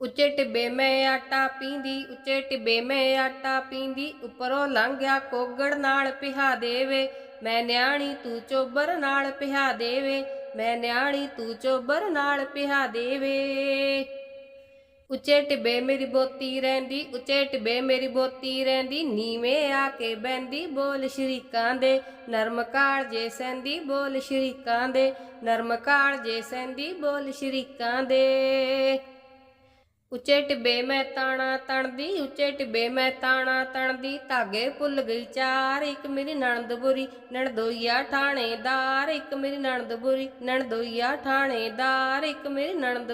ਉੱਚੇ ਟਿੱਬੇ ਮੈਂ ਆਟਾ ਪੀਂਦੀ, ਉੱਚੇ ਟਿੱਬੇ ਮੈਂ ਆਟਾ ਪੀਂਦੀ, ਉੱਪਰੋਂ ਲੰਘਿਆ ਕੋਗੜ ਨਾਲ ਪਿਹਾ ਦੇਵੇ। ਮੈਂ ਨਿਆਣੀ ਤੂੰ ਚੋਬਰ ਨਾਲ ਪਿਹਾ ਦੇਵੇ, ਮੈਂ ਨਿਆਣੀ ਤੂੰ ਚੋਬਰ ਨਾਲ ਪਿਹਾ ਦੇਵੇ। ਉੱਚੇ ਟਿੱਬੇ ਮੇਰੀ ਬੋਤੀ ਰਹਿੰਦੀ, ਉੱਚੇ ਟਿੱਬੇ ਮੇਰੀ ਬੋਤੀ ਰਹਿੰਦੀ, ਨੀਵੇਂ ਆ ਕੇ ਬੈੰਦੀ ਬੋਲ ਸ਼ਰੀਕਾਂ ਦੇ। ਨਰਮ ਕਾਲ ਜੇ ਸੈਂਦੀ ਬੋਲ ਸ਼ਰੀਕਾਂ ਦੇ। ਨਰਮ ਕਾਲ ਜੇ ਸੈਂਦੀ ਬੋਲ ਸ਼ਰੀਕਾਂ ਦੇ। ਉੱਚੇ ਟਿੱਬੇ ਮੈਂ ਤਾਣਾ ਤਣਦੀ, ਉੱਚੇ ਟਿੱਬੇ ਮੈਂ ਤਾਣਾ ਤਣਦੀ, ਧਾਗੇ ਭੁੱਲ ਗਈ ਚਾਰ, ਇੱਕ ਮੇਰੀ ਨਣਦ ਨਣਦੋਈਆ ਠਾਣੇਦਾਰ, ਇੱਕ ਮੇਰੀ ਨਣਦ ਨਣਦੋਈਆ ਠਾਣੇਦਾਰ, ਇੱਕ ਮੇਰੀ ਨਣਦ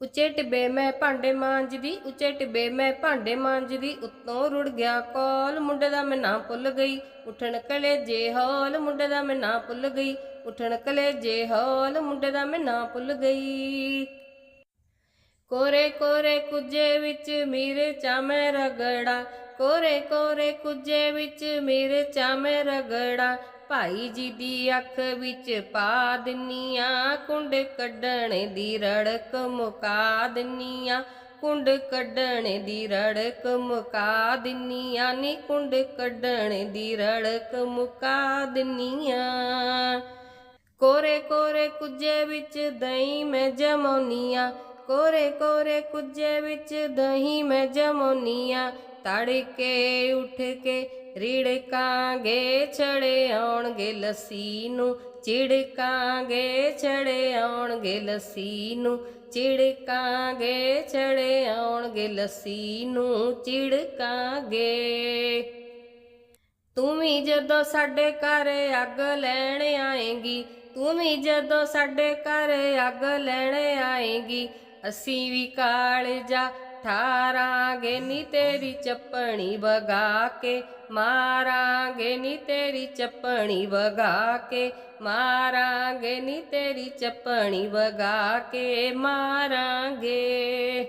ਉੱਚੇ ਟਿੱਬੇ ਮੈਂ ਭਾਂਡੇ ਮਾਂਜਦੀ, ਉੱਚੇ ਟਿੱਬੇ ਮੈਂ ਭਾਂਡੇ ਮਾਂਜਦੀ, ਉੱਤੋਂ ਰੁੜ ਗਿਆ ਕੋਲ, ਮੁੰਡੇ ਦਾ ਮੈਂ ਨਾਂ ਭੁੱਲ ਗਈ, ਉਠਣ ਕਲੇ ਜੇ ਹੌਲ, ਮੁੰਡੇ ਦਾ ਮੈਂ ਨਾਂ ਭੁੱਲ ਗਈ, ਉਠਣ ਕਲੇ ਜੇ ਹੌਲ, ਮੁੰਡੇ ਦਾ ਮੈਂ ਨਾਂ ਭੁੱਲ ਗਈ। ਕੋਰੇ ਕੋਰੇ ਕੁੱਜੇ ਵਿੱਚ ਮੇਰੇ ਚਾਮੇ ਰਗੜਾ। ਕੋਰੇ ਕੋਰੇ ਕੁੱਜੇ ਵਿੱਚ ਮੇਰੇ ਚਾਮੇ ਰਗੜਾ। ਭਾਈ ਜੀ ਦੀ ਅੱਖ ਵਿੱਚ ਪਾ ਦਿੰਨੀਆਂ, ਕੁੰਡ ਕੱਢਣ ਦੀ ਰੜਕ ਮੁਕਾ ਦਿੰਨੀਆਂ। ਕੁੰਡ ਕੱਢਣ ਦੀ ਰੜਕ ਮੁਕਾ ਦਿੰਨੀਆਂ, ਨੀ ਕੁੰਡ ਕੱਢਣ ਦੀ ਰੜਕ ਮੁਕਾ ਦਿੰਨੀਆਂ। ਕੋਰੇ ਕੋਰੇ ਕੁੱਜੇ ਵਿੱਚ ਦਹੀਂ ਮੈਂ ਜਮੋਨੀਆਂ ਕੋਰੇ ਕੋਰੇ ਕੁੱਜੇ ਵਿੱਚ ਦਹੀਂ ਮੈਂ ਜਮੋਨੀਆਂ। ਤੜਕੇ ਉੱਠ ਕੇ ਰਿੜਕਾਂਗੇ, ਛੜੇ ਆਉਣਗੇ ਲੱਸੀ ਨੂੰ। ਚਿੜਕਾਂਗੇ, ਛੜੇ ਆਉਣਗੇ ਲੱਸੀ ਨੂੰ। ਚਿੜਕਾਂਗੇ, ਛੜੇ ਆਉਣਗੇ ਲੱਸੀ ਨੂੰ। ਚਿੜਕਾਂਗੇ। ਤੂੰ ਵੀ ਜਦੋਂ ਸਾਡੇ ਘਰ ਅੱਗ ਲੈਣ ਆਏਗੀ, ਤੂੰ ਵੀ ਜਦੋਂ ਸਾਡੇ ਘਰ ਅੱਗ ਲੈਣ ਆਏਗੀ ਅਸੀਂ ਵੀ ਕਾਲਜਾ ਠਾਰਾਂਗੇ ਨੀ ਤੇਰੀ ਚੱਪਣੀ ਵਗਾ ਕੇ, ਮਾਰਾਂਗੇ ਨੀ ਤੇਰੀ ਚੱਪਣੀ ਵਗਾ ਕੇ, ਮਾਰਾਂਗੇ ਨੀ ਤੇਰੀ ਚੱਪਣੀ ਵਗਾ ਕੇ, ਮਾਰਾਂਗੇ।